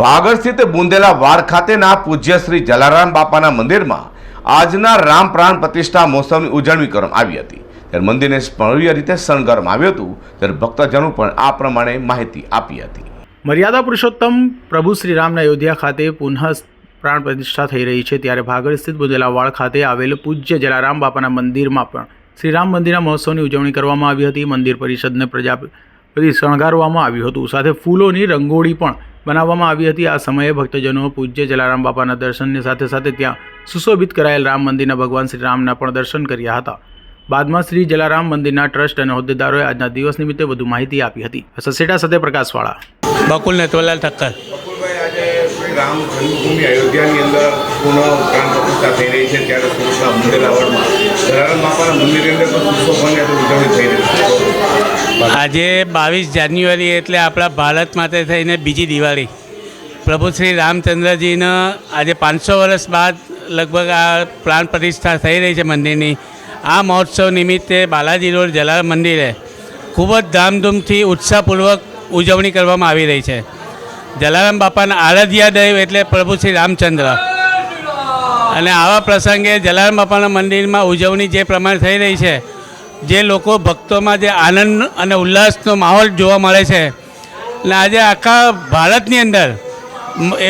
ભાગળ સ્થિત બુંદેલા વાડ ખાતેના પૂજ્ય શ્રી જલારામ બાપાના મંદિરમાં આજના રામ પ્રાણ પ્રતિષ્ઠા મહોત્સવની ઉજવણી કરવામાં આવી હતી. ત્યારે મંદિરને ભવ્ય રીતે શણગારવામાં આવ્યું હતું. ત્યારે ભક્તજનો પણ આ પ્રમાણે માહિતી આપી હતી. મર્યાદા પુરુષોત્તમ પ્રભુ શ્રીરામના અયોધ્યા ખાતે પુનઃ પ્રાણ પ્રતિષ્ઠા થઈ રહી છે. ત્યારે ભાગળ સ્થિત બુદેલાવાડ ખાતે આવેલ પૂજ્ય જલારામ બાપાના મંદિરમાં પણ શ્રીરામ મંદિરના મહોત્સવની ઉજવણી કરવામાં આવી હતી. મંદિર પરિષદને પ્રજાપતિ શણગારવામાં આવ્યું હતું. સાથે ફૂલોની રંગોળી પણ બનાવવામાં આવી હતી. આ સમયે ભક્તજનો પૂજ્ય જલારામ બાપાના દર્શનની સાથે સાથે ત્યાં સુશોભિત કરાયેલ રામ મંદિરના ભગવાન શ્રી રામના પણ દર્શન કર્યા હતા. બાદમાં શ્રી જલારામ મંદિરના ટ્રસ્ટ અને હોદ્દેદારોએ આજના દિવસ નિમિત્તે વધુ માહિતી આપી હતી. સસેટા સાથે પ્રકાશવાળા. બકુલ તવલાલ ઠક્કર. બકુલભાઈ આજે શ્રી રામ જન્મભૂમિ અયોધ્યાની અંદર પુનઃ પ્રાણ પ્રતિષ્ઠા થઈ રહી છે. ત્યારે સુરતના વાડમાં જલારામ બાપાના મંદિરની અંદર પણ સુશોભનની ઉજવણી થઈ રહી છે. આજે બાવીસ જાન્યુઆરી એટલે આપણા ભારત માટે થઈને બીજી દિવાળી. પ્રભુ શ્રી રામચંદ્રજીનો આજે પાંચસો વર્ષ બાદ લગભગ આ પ્રાણ પ્રતિષ્ઠા થઈ રહી છે મંદિરની. આ મહોત્સવ નિમિત્તે બાલાજી રોડ જલારામ મંદિરે ખૂબ જ ધામધૂમથી ઉત્સાહપૂર્વક ઉજવણી કરવામાં આવી રહી છે. જલારામ બાપાના આરાધ્યા દૈવ એટલે પ્રભુ શ્રી રામચંદ્ર. અને આવા પ્રસંગે જલારામ બાપાના મંદિરમાં ઉજવણી જે પ્રમાણે થઈ રહી છે જે લોકો ભક્તોમાં જે આનંદ અને ઉલ્લાસનો માહોલ જોવા મળે છે. અને આજે આખા ભારતની અંદર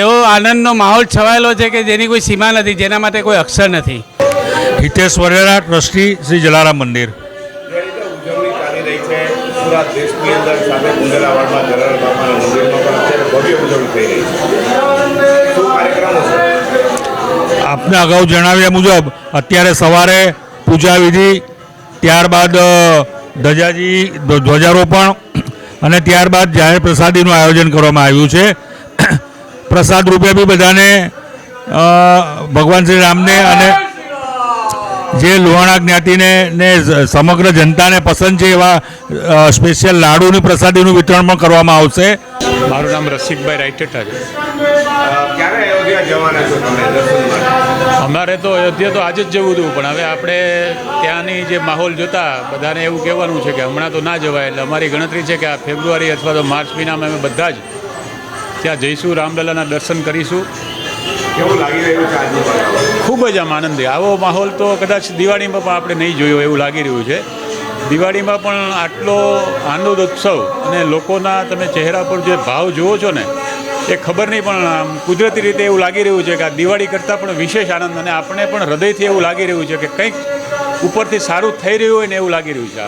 એવો આનંદનો માહોલ છવાયેલો છે કે જેની કોઈ સીમા નથી, જેના માટે કોઈ અક્ષર નથી. હિતેશ વરેરા ટ્રસ્ટી શ્રી જલારામ મંદિર. આપને અગાઉ જણાવ્યા મુજબ, અત્યારે સવારે પૂજા વિધિ ત્યારબાદ ધજાજી ધ્વજારોપણ અને ત્યારબાદ જાહેર પ્રસાદીનું આયોજન કરવામાં આવ્યું છે. પ્રસાદ રૂપે બી બધાને ભગવાન શ્રી રામને અને જે લોહાણા જ્ઞાતિને ને સમગ્ર જનતાને પસંદ છે એવા સ્પેશિયલ લાડુની પ્રસાદીનું વિતરણ પણ કરવામાં આવશે. મારું નામ રસિકભાઈ રાઈટેટા છે. ક્યારે અયોધ્યા જવાના છો તમે દર્શન માટે? અમારે તો અયોધ્યા તો આજે જ જવું હતું પણ હવે આપણે ત્યાંની જે માહોલ જોતા બધાને એવું કહેવાનું છે કે હમણાં તો ના જવાય એટલે અમારી ગણતરી છે કે આ ફેબ્રુઆરી અથવા તો માર્ચ મહિનામાં અમે બધા જ ત્યાં જઈશું રામલલાના દર્શન કરીશું. કેવું લાગી રહ્યું છે ખૂબ જ આમ આનંદ. આવો માહોલ તો કદાચ દિવાળીમાં પણ આપણે નહીં જોયો એવું લાગી રહ્યું છે. દિવાળીમાં પણ આટલો આનંદ ઉત્સવ અને લોકોના તમે ચહેરા પર જે ભાવ જુઓ છો ને એ ખબર નહીં, પણ કુદરતી રીતે એવું લાગી રહ્યું છે કે આ દિવાળી કરતાં પણ વિશેષ આનંદ અને આપણે પણ હૃદયથી એવું લાગી રહ્યું છે કે કંઈક ઉપરથી સારું થઈ રહ્યું હોય ને એવું લાગી રહ્યું છે